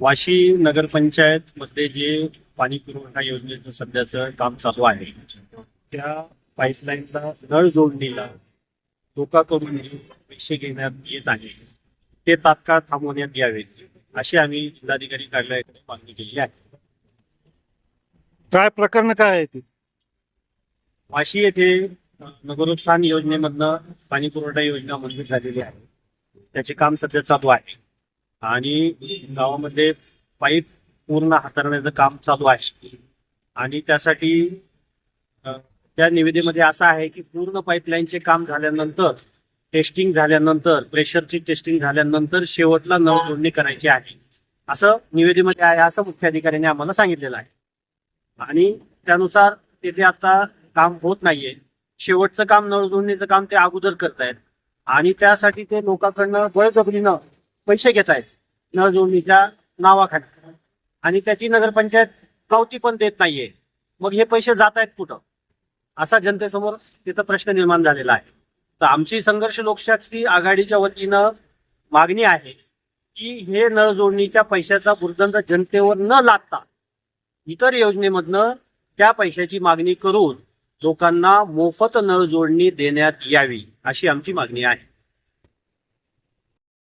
वाशी नगरपंचायत मध्ये जे पाणी पुरवठा योजनेचं सध्याचं काम चालू आहे त्या पाईपलाईनला नळ जोडणीला लोकांकडून जे पैसे घेण्यात येत आहे ते तात्काळ थांबवण्यात यावे अशी आम्ही जिल्हाधिकारी कार्यालयाकडे मागणी केली आहे. काय प्रकरण काय आहे ते? वाशी येथे नगरोत्थान योजनेमधनं पाणी पुरवठा योजना मंजूर झालेली आहे. त्याचे काम सध्या चालू आहे. आणि गावामध्ये पाईप पूर्ण हाताळण्याचं काम चालू आहे. आणि त्यासाठी त्या निविदेमध्ये असं आहे की पूर्ण पाईपलाईनचे काम झाल्यानंतर टेस्टिंग झाल्यानंतर प्रेशरची टेस्टिंग झाल्यानंतर शेवटला नळ जोडणी करायची आहे. असं निवेदेमध्ये आहे असं मुख्याधिकाऱ्यांनी आम्हाला सांगितलेलं आहे. आणि त्यानुसार तिथे आता काम होत नाहीये. शेवटचं काम नळ जोडणीचं काम ते अगोदर करतायत. आणि त्यासाठी ते लोकांकडनं बळजबरीनं पैसे घेत आहेत. नळ जोडणीच्या नावाखाली. आणि त्याची नगरपंचायत पावती पण देत नाहीये. मग हे पैसे जात आहेत कुठं? असा जनतेसमोर तिथं प्रश्न निर्माण झालेला आहे. तर आमची संघर्ष लोकशास्त्री आघाडीच्या वतीनं मागणी आहे की हे नळ जोडणीच्या पैशाचा बुर्दंड जनतेवर न लादता इतर योजनेमधनं त्या पैशाची मागणी करून लोकांना मोफत नळ जोडणी देण्यात यावी अशी आमची मागणी आहे.